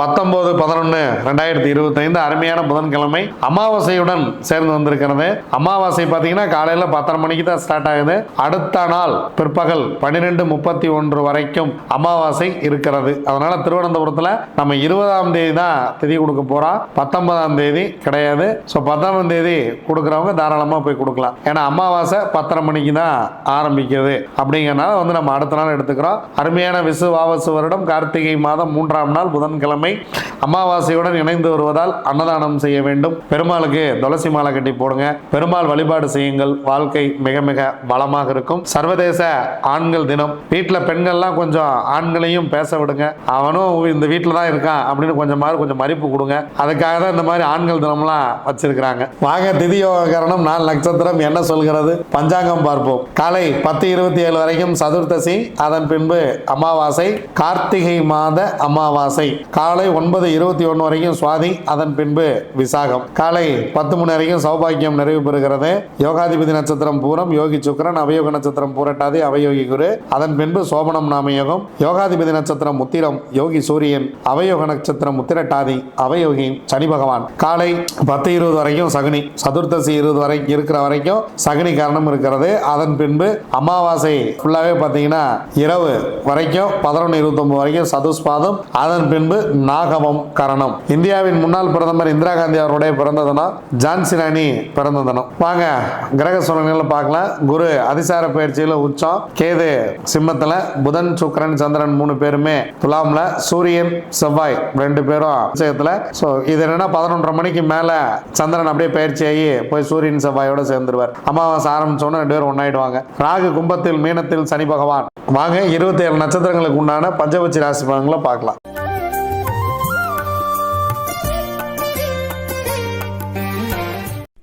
பத்தொன்பது பதினொன்று ரெண்டாயிரத்தி இருபத்தைந்து அருமையான புதன்கிழமை அமாவாசையுடன் சேர்ந்து வந்திருக்கிறது. அமாவாசை பார்த்தீங்கன்னா காலையில் பத்தரை மணிக்கு தான் ஸ்டார்ட் ஆகுது. அடுத்த நாள் பிற்பகல் பன்னிரெண்டு முப்பத்தி ஒன்று வரைக்கும் அமாவாசை இருக்கிறது. அதனால திருவனந்தபுரத்தில் நம்ம இருபதாம் தேதி தான் திதி கொடுக்க போகிறோம் பத்தொன்பதாம் தேதி கிடையாது. ஸோ பத்தாம் தேதி கொடுக்குறவங்க தாராளமாக போய் கொடுக்கலாம். ஏன்னா அமாவாசை பத்தரை மணிக்கு தான் ஆரம்பிக்குது. அப்படிங்கிறனால வந்து நம்ம அடுத்த நாள் எடுத்துக்கிறோம். அருமையான விசு வாவசு வருடம் கார்த்திகை மாதம் மூன்றாம் நாள் புதன்கிழமை. அமாவாசையுடன் இணைந்து வருவதால் அன்னதானம் செய்ய வேண்டும். பெருமாளுக்கு துளசி மாலை கட்டி போடுங்க. பெருமாள் வழிபாடு செய்யுங்கள். வாழ்க்கை மிக மிக பலமாக இருக்கும். சர்வதேச ஆண்கள் தினம். வீட்டில் பெண்கள்லாம் கொஞ்சம் ஆண்களையும் பேச விடுங்க. அவனும் இந்த வீட்டில் தான் இருக்கான் அப்படின்னு கொஞ்சம் மாதிரி கொஞ்சம் மதிப்பு கொடுங்க. அதுக்காக தான் இந்த மாதிரி ஆண்கள் தினம்லாம் வச்சிருக்கிறாங்க. வாங்க திதியோகரணம் நாலு நட்சத்திரம் என்ன சொல்கிறது? பஞ்சாங்கம் பார்ப்போம். காலை பத்து இருபத்தி ஏழு வரைக்கும் சதுர்த்தசி. அதன் பின்பு அமாவாசை. கார்த்திகை மாத அமாவாசை. காலை காலை ஒன்பது இருபத்தி ஒன்று வரைக்கும் சுவாதி அதன் பின்பு விசாகம். காலை பத்து மணி வரைக்கும் சௌபாக்கியம் நிறைவு பெறுகிறது. யோகாதிபதி நட்சத்திரம் பூரம் யோகி சுக்கிரன் அவயோக நட்சத்திரம் பூரட்டாதி அவயோகி குரு. அதன் பின்பு சோபனம் நாம யோகம் யோகாதிபதி நட்சத்திரம் முத்திரம் யோகி சூரியன் அவயோக நட்சத்திரம் முத்திரட்டாதி அவயோகி சனி பகவான். காலை பத்து இருபது வரைக்கும் சகுனி சதுர்த்தசி இருபது வரைக்கும் இருக்கிற வரைக்கும் சகுனி காரணம் இருக்கிறது. அதன் பின்பு அமாவாசை ஃபுல்லாகவே பார்த்தீங்கன்னா இரவு வரைக்கும் பதினொன்று இருபத்தொன்பது வரைக்கும் சதுஸ்பாதம் அதன் பின்பு நாகமம் கரணம். இந்தியாவின் முன்னாள் பிரதமர் இந்திரா காந்தி அவருடைய பிறந்த தினம் ஜான்சி ராணி பிறந்த தினம். வாங்க கிரக சூழ்நிலை பார்க்கலாம். குரு அதிசார பயிற்சியில் உச்சம். கேது சிம்மத்தில் புதன் சுக்கரன் சந்திரன் மூணு பேருமே துலாம்ல சூரியன் செவ்வாய் ரெண்டு பேரும் விஷயத்தில் ஸோ இது என்னன்னா பதினொன்றரை மணிக்கு மேலே சந்திரன் அப்படியே பயிற்சி ஆகி போய் சூரியன் செவ்வாயோட சேர்ந்துருவார். அமாவாசை ஆரம்பிச்சோன்னு ரெண்டு பேரும் ஒன்னாயிடுவாங்க ராகு கும்பத்தில் மீனத்தில் சனி பகவான். வாங்க இருபத்தி ஏழு நட்சத்திரங்களுக்கு உண்டான பஞ்சபட்சி ராசி பலன்களை பார்க்கலாம்.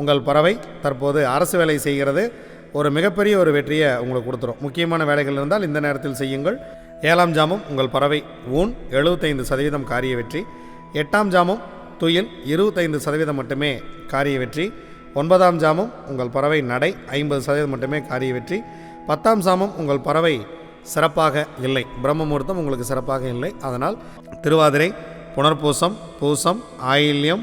உங்கள் பறவை தற்போது அரசு வேலை செய்கிறது. ஒரு மிகப்பெரிய ஒரு வெற்றியை உங்களுக்கு கொடுத்துரும். முக்கியமான வேலைகள் இருந்தால் இந்த நேரத்தில் செய்யுங்கள். ஏழாம் ஜாமம் உங்கள் பறவை ஊன் எழுபத்தைந்து சதவீதம் காரிய வெற்றி. எட்டாம் ஜாமம் துயில் இருபத்தைந்து சதவீதம் மட்டுமே காரிய வெற்றி. ஒன்பதாம் ஜாமம் உங்கள் பறவை நடை ஐம்பது சதவீதம் மட்டுமே காரிய வெற்றி. பத்தாம் சாமம் உங்கள் பறவை சிறப்பாக இல்லை. பிரம்ம முகூர்த்தம் உங்களுக்கு சிறப்பாக இல்லை. அதனால் திருவாதிரை புனர்பூசம் பூசம் ஆயில்யம்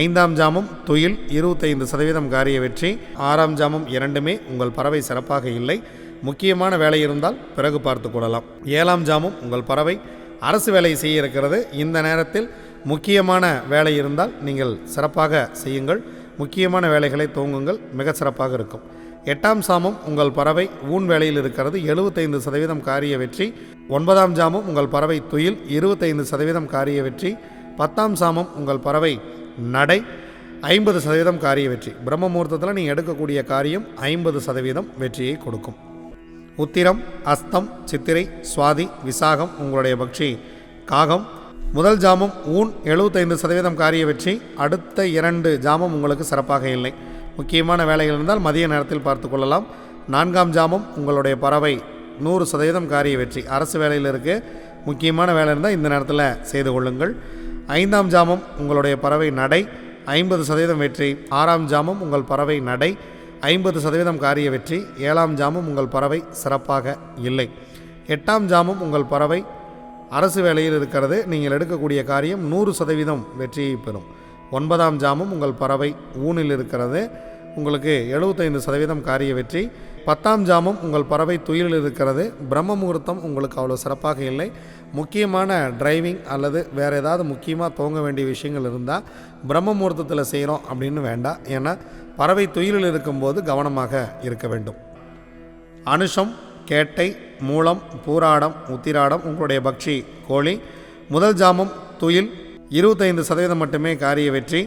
ஐந்தாம் ஜாமம் துயில் இருபத்தைந்து சதவீதம் காரிய வெற்றி. ஆறாம் ஜாமம் இரண்டுமே உங்கள் பறவை சிறப்பாக இல்லை. முக்கியமான வேலை இருந்தால் பிறகு பார்த்து கொள்ளலாம். ஏழாம் ஜாமம் உங்கள் பறவை அரசு வேலை செய்ய இருக்கிறது. இந்த நேரத்தில் முக்கியமான வேலை இருந்தால் நீங்கள் சிறப்பாக செய்யுங்கள். முக்கியமான வேலைகளை துவங்குங்கள். மிக சிறப்பாக இருக்கும். எட்டாம் சாமம் உங்கள் பறவை ஊன் வேலையில் இருக்கிறது. எழுபத்தைந்து சதவீதம் காரிய வெற்றி. ஒன்பதாம் ஜாமம் உங்கள் பறவை துயில் இருபத்தைந்து சதவீதம் காரிய வெற்றி. பத்தாம் சாமம் உங்கள் பறவை நடை ஐம்பது சதவீதம் காரிய வெற்றி. பிரம்ம முகூர்த்தத்தில் நீங்கள் எடுக்கக்கூடிய காரியம் ஐம்பது சதவீதம் வெற்றியை கொடுக்கும். உத்திரம் அஸ்தம் சித்திரை சுவாதி விசாகம் உங்களுடைய பக்ஷி காகம். முதல் ஜாமம் ஊன் எழுபத்தைந்து சதவீதம் காரிய வெற்றி. அடுத்த இரண்டு ஜாமம் உங்களுக்கு சிறப்பாக இல்லை. முக்கியமான வேலைகள் இருந்தால் மதிய நேரத்தில் பார்த்து கொள்ளலாம். நான்காம் ஜாமம் உங்களுடைய பறவை நூறு சதவீதம் காரிய வெற்றி. அரசு வேலையில் இருக்குது முக்கியமான வேலை இருந்தால் இந்த நேரத்தில் செய்து கொள்ளுங்கள். ஐந்தாம் ஜாமம் உங்களுடைய பறவை நடை. ஐம்பது சதவீதம் வெற்றி. ஆறாம் ஜாமம் உங்கள் பறவை நடை. ஐம்பது சதவீதம் காரிய வெற்றி. ஏழாம் ஜாமம் உங்கள் பறவை சிறப்பாக இல்லை. எட்டாம் ஜாமம் உங்கள் பறவை அரசு வேலையில் இருக்கிறது. நீங்கள் எடுக்கக்கூடிய காரியம் நூறு சதவீதம் வெற்றியை பெறும். ஒன்பதாம் ஜாமம் உங்கள் பறவை ஊனில் இருக்கிறது. உங்களுக்கு எழுபத்தைந்து சதவீதம் காரிய வெற்றி. பத்தாம் ஜாமம் உங்கள் பறவை துயிலில் இருக்கிறது. பிரம்ம முகூர்த்தம் உங்களுக்கு அவ்வளோ சிறப்பாக இல்லை. முக்கியமான டிரைவிங் அல்லது வேறு ஏதாவது முக்கியமாக தோங்க வேண்டிய விஷயங்கள் இருந்தால் பிரம்ம முகூர்த்தத்தில் செய்கிறோம் அப்படின்னு வேண்டாம். ஏன்னா பறவை துயிலில் இருக்கும்போது கவனமாக இருக்க வேண்டும். அனுஷம் கேட்டை மூலம் பூராடம் உத்திராடம் உங்களுடைய பக்ஷி கோழி முதல் ஜாமம் துயில் இருபத்தைந்து சதவீதம் மட்டுமே காரிய வெற்றி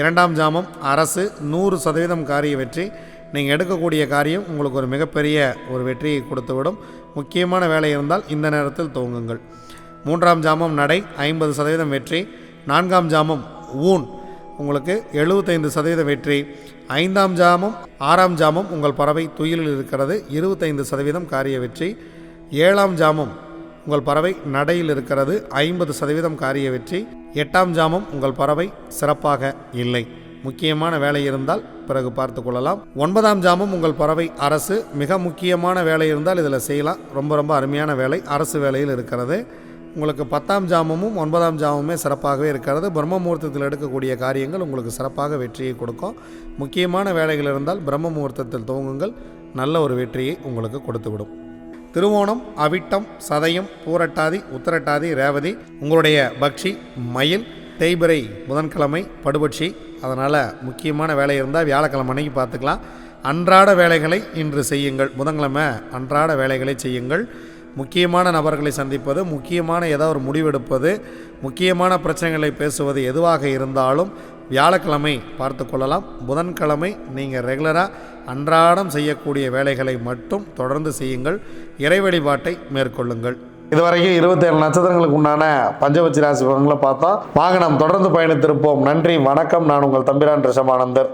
இரண்டாம் ஜாமம் அரசு நூறு சதவீதம் காரிய வெற்றி. நீங்கள் எடுக்கக்கூடிய காரியம் உங்களுக்கு ஒரு மிகப்பெரிய ஒரு வெற்றியை கொடுத்துவிடும். முக்கியமான வேலை இருந்தால் இந்த நேரத்தில் துவங்குங்கள் மூன்றாம் ஜாமம் நடை ஐம்பது சதவீதம் வெற்றி. நான்காம் ஜாமம் ஊன். உங்களுக்கு எழுபத்தைந்து சதவீத வெற்றி. ஐந்தாம் ஜாமம் ஆறாம் ஜாமம் உங்கள் பறவை துயிலில் இருக்கிறது. இருபத்தைந்து சதவீதம் காரிய வெற்றி. ஏழாம் ஜாமம் உங்கள் பறவை நடையில் இருக்கிறது. ஐம்பது சதவீதம் காரிய வெற்றி. எட்டாம் ஜாமம் உங்கள் பறவை சிறப்பாக இல்லை. முக்கியமான வேலை இருந்தால் பிறகு பார்த்து கொள்ளலாம். ஒன்பதாம் ஜாமம் உங்கள் பறவை அரசு. மிக முக்கியமான வேலை இருந்தால் இதில் செய்யலாம். ரொம்ப ரொம்ப அருமையான வேலை. அரசு வேலையில் இருக்கிறது. உங்களுக்கு பத்தாம் ஜாமமும் ஒன்பதாம் ஜாமமே சிறப்பாகவே இருக்கிறது. பிரம்ம முகூர்த்தத்தில் எடுக்கக்கூடிய காரியங்கள் உங்களுக்கு சிறப்பாக வெற்றியை கொடுக்கும். முக்கியமான வேலைகள் இருந்தால் பிரம்ம முகூர்த்தத்தில் துவங்குங்கள். நல்ல ஒரு வெற்றியை உங்களுக்கு கொடுத்துவிடும். திருவோணம் அவிட்டம் சதயம் பூரட்டாதி உத்தரட்டாதி ரேவதி உங்களுடைய பக்ஷி மயில் தேய்பிரை புதன்கிழமை படுபட்சி அதனால் முக்கியமான வேலை இருந்தால் வியாழக்கிழமை அன்னைக்கு பார்த்துக்கலாம். அன்றாட வேலைகளை இன்று செய்யுங்கள். புதன்கிழமை அன்றாட வேலைகளை செய்யுங்கள். முக்கியமான நபர்களை சந்திப்பது முக்கியமான ஏதோ ஒரு முடிவெடுப்பது முக்கியமான பிரச்சனைகளை பேசுவது எதுவாக இருந்தாலும் வியாழக்கிழமை பார்த்து கொள்ளலாம். புதன்கிழமை நீங்கள் ரெகுலராக அன்றாடம் செய்யக்கூடிய வேலைகளை மட்டும் தொடர்ந்து செய்யுங்கள். இறை வழிபாட்டை மேற்கொள்ளுங்கள். இதுவரைக்கும் இருபத்தேழு நட்சத்திரங்களுக்கு உண்டான பஞ்சபட்சி ராசி பலன்களை பார்த்தோம் வாங்க நாம் தொடர்ந்து பயணித்திருப்போம். நன்றி வணக்கம். நான் உங்கள் தம்பிரான் ரிஷமானந்தர்.